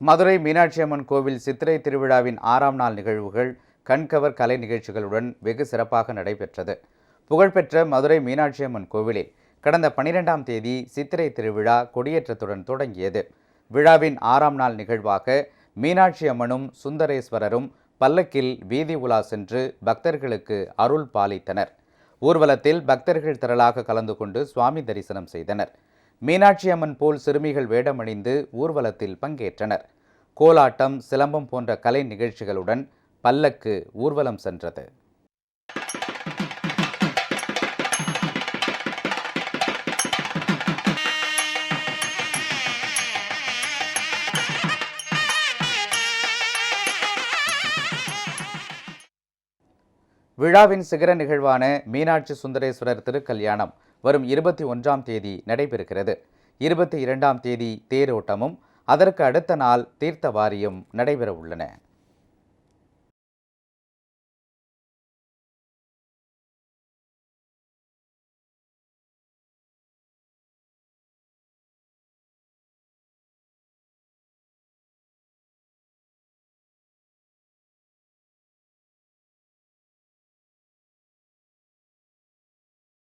மதுரை மீனாட்சி அம்மன் கோவில் சித்திரை திருவிழாவின் ஆறாம் நாள் நிகழ்வுகள் கண்கவர் கலை நிகழ்ச்சிகளுடன் வெகு சிறப்பாக நடைபெற்றது. புகழ்பெற்ற மதுரை மீனாட்சி அம்மன் கோவிலில் கடந்த பனிரெண்டாம் தேதி சித்திரை திருவிழா கொடியேற்றத்துடன் தொடங்கியது. விழாவின் ஆறாம் நாள் நிகழ்வாக மீனாட்சி அம்மனும் சுந்தரேஸ்வரரும் பல்லக்கில் வீதி உலா சென்று பக்தர்களுக்கு அருள் பாலித்தனர். ஊர்வலத்தில் பக்தர்கள் திரளாக கலந்து கொண்டு சுவாமி தரிசனம் செய்தனர். மீனாட்சி அம்மன் போல் சிறுமிகள் வேடமணிந்து ஊர்வலத்தில் பங்கேற்றனர். கோலாட்டம் சிலம்பம் போன்ற கலை நிகழ்ச்சிகளுடன் பல்லக்கு ஊர்வலம் சென்றது. விழாவின் சிகர நிகழ்வான மீனாட்சி சுந்தரேஸ்வரர் திருக்கல்யாணம் வரும் இருபத்தி ஒன்றாம் தேதி நடைபெறுகிறது. இருபத்தி இரண்டாம் தேதி தேரோட்டமும் அதற்கு அடுத்த நாள் தீர்த்த வாரியம் நடைபெற உள்ளன